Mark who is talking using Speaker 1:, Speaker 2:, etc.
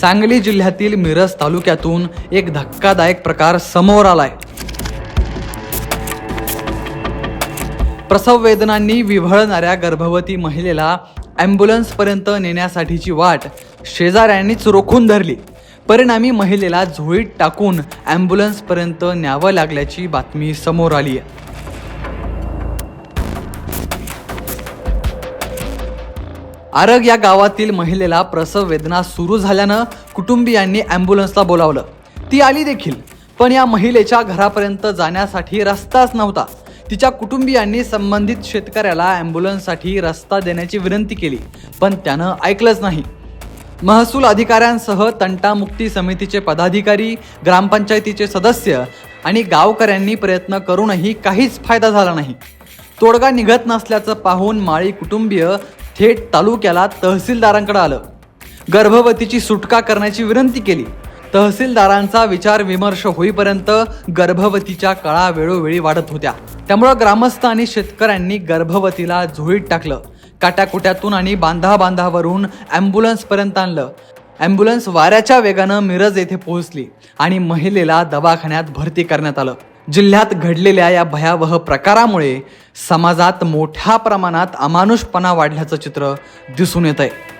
Speaker 1: सांगली जिल्ह्यातील मिरज तालुक्यातून एक धक्कादायक प्रकार समोर आलाय. प्रसव वेदनांनी विव्हळणाऱ्या गर्भवती महिलेला ॲम्ब्युलन्सपर्यंत नेण्यासाठीची वाट शेजाऱ्यांनीच रोखून धरली. परिणामी महिलेला झोळीत टाकून ॲम्ब्युलन्सपर्यंत न्यावं लागल्याची बातमी समोर आली आहे आरग या गावातील महिलेला प्रसव वेदना सुरू झाल्यानं कुटुंबियांनी ॲम्ब्युलन्सला बोलावलं. ती आली देखील पण या महिलेच्या घरापर्यंत जाण्यासाठी रस्ताच नव्हता. तिच्या कुटुंबियांनी संबंधित शेतकऱ्याला ॲम्ब्युलन्ससाठी रस्ता देण्याची विनंती केली पण त्यानं ऐकलंच नाही. महसूल अधिकाऱ्यांसह तंटामुक्ती समितीचे पदाधिकारी ग्रामपंचायतीचे सदस्य आणि गावकऱ्यांनी प्रयत्न करूनही काहीच फायदा झाला नाही. तोडगा निघत नसल्याचं पाहून माळी कुटुंबीय थेट तालुक्याला तहसीलदारांकडे आलं. गर्भवतीची सुटका करण्याची विनंती केली. तहसीलदारांचा विचार विमर्श होईपर्यंत गर्भवतीच्या कळा वेळोवेळी वाढत होत्या. त्यामुळं ग्रामस्थ आणि शेतकऱ्यांनी गर्भवतीला झोळीत टाकलं. काट्याकुट्यातून आणि बांधा बांधावरून ॲम्ब्युलन्सपर्यंत आणलं. ॲम्ब्युलन्स वाऱ्याच्या वेगानं मिरज येथे पोहोचली आणि महिलेला दवाखान्यात भरती करण्यात आलं. जिल्ह्यात घडलेल्या या भयावह प्रकारामुळे समाजात मोठ्या प्रमाणात अमानुषपणा वाढल्याचं चित्र दिसून येत आहे